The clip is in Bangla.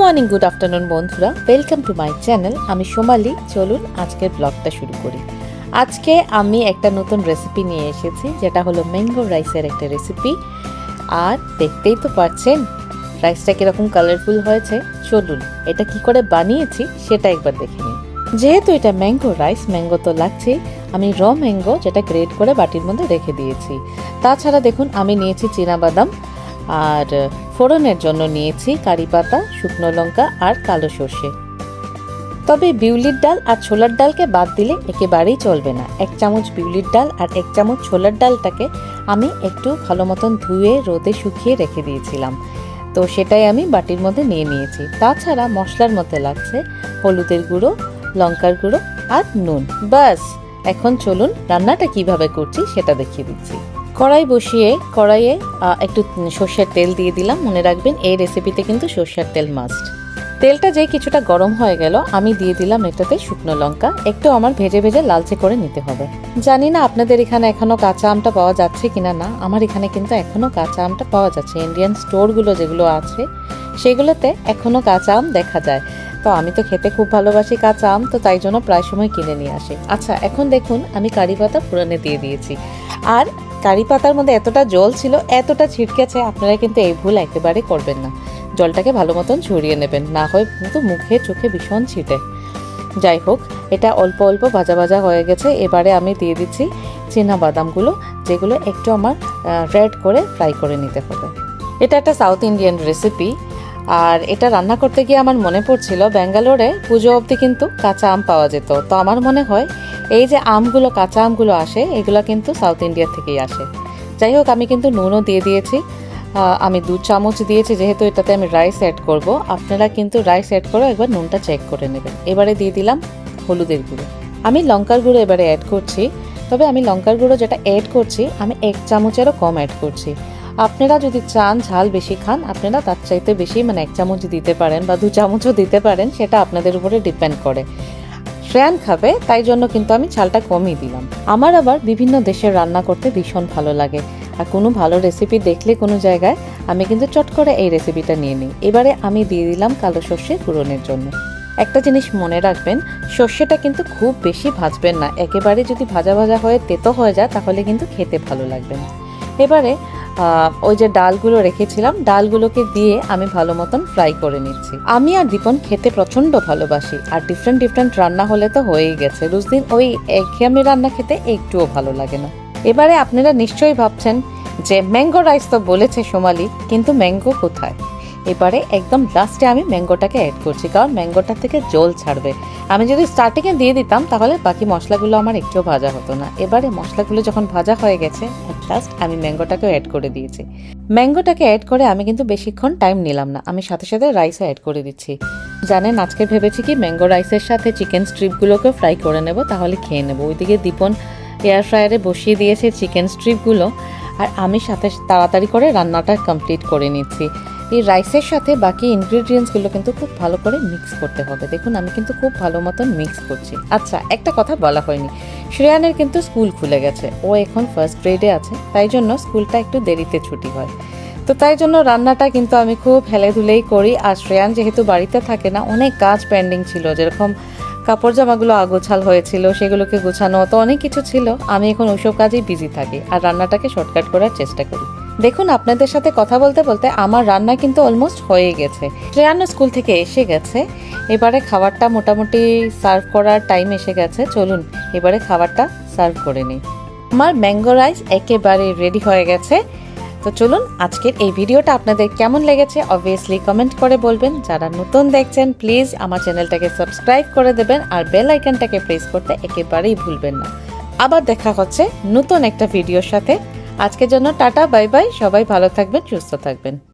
মর্নিং গুড আফটারনুন বন্ধুরা। ওয়েলকাম টু মাই চ্যানেল আমি সোমালি। চলুন আজকের ব্লগটা শুরু করি। আজকে আমি একটা নতুন রেসিপি নিয়ে এসেছি, যেটা হলো ম্যাঙ্গো রাইসের একটা রেসিপি আর দেখতেই তো পাচ্ছেন রাইসটা কীরকম কালারফুল হয়েছে। চলুন, এটা কি করে বানিয়েছি সেটা একবার দেখে নিন যেহেতু এটা ম্যাঙ্গো রাইস ম্যাঙ্গো তো লাগছেই, আমি র ম্যাঙ্গো যেটা গ্রেড করে বাটির মধ্যে রেখে দিয়েছি। তাছাড়া দেখুন, আমি নিয়েছি বাদাম আর ফোড়নের জন্য নিয়েছি কারি পাতা, শুকনো লঙ্কা আর কালো সর্ষে। তবে বিউলির ডাল আর ছোলার ডালকে বাদ দিলে একেবারেই চলবে না। এক চামচ বিউলির ডাল আর এক চামচ ছোলার ডালটাকে আমি একটু ভালো মতন ধুয়ে, রোদে শুকিয়ে রেখে দিয়েছিলাম। তো সেটাই আমি বাটির মধ্যে নিয়ে নিয়েছি। তাছাড়া মশলার মধ্যে লাগছে হলুদের গুঁড়ো, লঙ্কার গুঁড়ো আর নুন। বাস এখন চলুন রান্নাটা কীভাবে করছি সেটা দেখিয়ে দিচ্ছি। কড়াই বসিয়ে, কড়াইয়ে একটু সর্ষের তেল দিয়ে দিলাম। মনে রাখবেন, এই রেসিপিতে কিন্তু সর্ষের তেল মাস্ট তেলটা যেই কিছুটা গরম হয়ে গেল, আমি দিয়ে দিলাম এটাতে শুকনো লঙ্কা। একটু আমার ভেজে ভেজে লালচে করে নিতে হবে। জানি না আপনাদের এখানে এখনও কাঁচা আমটা পাওয়া যাচ্ছে কিনা না। আমার এখানে কিন্তু এখনও কাঁচা আমটা পাওয়া যাচ্ছে। ইন্ডিয়ান স্টোরগুলো যেগুলো আছে, সেগুলোতে এখনও কাঁচা আম দেখা যায়। তো আমি তো খেতে খুব ভালোবাসি কাঁচা আম, তো তাই জন্য প্রায় সময় কিনে নিয়ে আসি। আচ্ছা এখন দেখুন, আমি কারি পাতা ফোড়নে দিয়ে দিয়েছি। আর কারি পাতার মধ্যে এতটা জল ছিল, এতটা ছিটকেছে আপনারা কিন্তু এই ভুল একেবারে করবেন না। জলটাকে ভালো মতন ছড়িয়ে নেবেন, না হয় কিন্তু মুখে চোখে ভীষণ ছিটে। যাই হোক, এটা অল্প অল্প ভাজা ভাজা হয়ে গেছে, এবারে আমি দিয়ে দিচ্ছি চীনা বাদামগুলো, যেগুলো একটু আমার রেড করে ফ্রাই করে নিতে হবে। এটা একটা সাউথ ইন্ডিয়ান রেসিপি আর এটা রান্না করতে গিয়ে আমার মনে পড়ছিল, ব্যাঙ্গালোরে পুজো অবধি কিন্তু কাঁচা আম পাওয়া যেত। তো আমার মনে হয় এই যে আমগুলো, কাঁচা আমগুলো আসে, এগুলো কিন্তু সাউথ ইন্ডিয়া থেকেই আসে। যাই হোক, আমি কিন্তু নুনও দিয়ে দিয়েছি। আমি দু চামচ দিয়েছি, যেহেতু এটাতে আমি রাইস অ্যাড করব। আপনারা কিন্তু রাইস অ্যাড করে একবার নুনটা চেক করে নেবেন। এবারে দিয়ে দিলাম হলুদের গুঁড়ো। আমি লঙ্কার গুঁড়ো এবারে অ্যাড করছি। তবে আমি লঙ্কার গুঁড়ো যেটা অ্যাড করছি, আমি এক চামচেরও কম অ্যাড করছি। আপনারা যদি চান ঝাল বেশি খান, আপনারা তার চাইতে বেশি মানে এক চামচ দিতে পারেন বা দু চামচও দিতে পারেন, সেটা আপনাদের উপরে ডিপেন্ড করে। শ্রেয়ান খাবে, তাই জন্য কিন্তু আমি ঝালটা কমই দিলাম। আমার আবার বিভিন্ন দেশের রান্না করতে ভীষণ ভালো লাগে। আর কোনো ভালো রেসিপি দেখলে কোনো জায়গায় আমি কিন্তু চট করে এই রেসিপিটা নিয়ে নিই। এবারে আমি দিয়ে দিলাম কালো সর্ষে পূরণের জন্য। একটা জিনিস মনে রাখবেন, সর্ষেটা কিন্তু খুব বেশি ভাজবেন না। একেবারে যদি ভাজা ভাজা হয়ে তেতো হয়ে যায়, তাহলে কিন্তু খেতে ভালো লাগবে না। এবারে ওই যে ডালগুলো রেখেছিলাম, ডালগুলোকে দিয়ে আমি ভালো মতন ফ্রাই করে নিচ্ছি। আমি আর দীপন খেতে প্রচণ্ড ভালোবাসি, আর ডিফারেন্ট ডিফারেন্ট রান্না হলে তো হয়েই গেছে। রুজদিন ওই একঘেয়ামি রান্না খেতে একটুও ভালো লাগে না। এবারে আপনারা নিশ্চয়ই ভাবছেন যে, ম্যাঙ্গো রাইস তো বলেছে সোমালি, কিন্তু ম্যাঙ্গো কোথায়? এবারে একদম লাস্টে আমি ম্যাঙ্গোটাকে অ্যাড করছি, কারণ ম্যাঙ্গোটা থেকে জল ছাড়বে। আমি যদি স্টার্টিংয়ে দিয়ে দিতাম, তাহলে বাকি মশলাগুলো আমার একটুও ভাজা হতো না। এবারে মশলাগুলো যখন ভাজা হয়ে গেছে লাস্ট আমি ম্যাঙ্গোটাকেও অ্যাড করে দিয়েছি। ম্যাঙ্গোটাকে অ্যাড করে আমি কিন্তু বেশিক্ষণ টাইম নিলাম না। আমি সাথে সাথে রাইসও অ্যাড করে দিচ্ছি। জানেন, আজকে ভেবেছি কি ম্যাঙ্গো রাইসের সাথে চিকেন স্ট্রিপগুলোকে ফ্রাই করে নেব, তাহলে খেয়ে নেব। ওইদিকে দীপন এয়ার ফ্রায়ারে বসিয়ে দিয়েছে চিকেন স্ট্রিপগুলো আর আমি সাথে তাড়াতাড়ি করে রান্নাটা কমপ্লিট করে নিচ্ছি। এই রাইসের সাথে বাকি ইনগ্রিডিয়েন্টসগুলো কিন্তু খুব ভালো করে মিক্স করতে হবে। দেখুন, আমি কিন্তু খুব ভালো মতন মিক্স করছি। আচ্ছা একটা কথা বলা হয়নি। শ্রেয়ানের কিন্তু স্কুল খুলে গেছে। ও এখন ফার্স্ট গ্রেডে আছে, তাই জন্য স্কুলটা একটু দেরিতে ছুটি হয়। তো তাই জন্য রান্নাটা কিন্তু আমি খুব হেলে ধুলেই করি। আর শ্রেয়ান যেহেতু বাড়িতে থাকে না, অনেক কাজ পেন্ডিং ছিল। যেরকম কাপড় জামাগুলো আগোছাল হয়েছিল, সেগুলোকে গোছানো, তো অনেক কিছু ছিল। আমি এখন ওইসব কাজেই বিজি থাকি। আর রান্নাটাকে শর্টকাট করার চেষ্টা করি। দেখুন, আপনাদের সাথে কথা বলতে বলতে আমার রান্না কিন্তু অলমোস্ট হয়ে গেছে। শ্রেয়ানো স্কুল থেকে এসে গেছে। এবারে খাবারটা মোটামুটি সার্ভ করার টাইম এসে গেছে। চলুন, এবারে খাবারটা সার্ভ করে নিই। আমার ম্যাঙ্গো রাইস একেবারে রেডি হয়ে গেছে। তো চলুন, আজকের এই ভিডিওটা আপনাদের কেমন লেগেছে অবভিয়াসলি কমেন্ট করে বলবেন। যারা নতুন দেখছেন প্লিজ আমার চ্যানেলটাকে সাবস্ক্রাইব করে দেবেন আর বেল আইকনটাকে প্রেস করতে একেবারেই ভুলবেন না। আবার দেখা হচ্ছে নতুন একটা ভিডিওর সাথে। আজকের জন্য টাটা বাই বাই সবাই ভালো থাকবেন সুস্থ থাকবেন।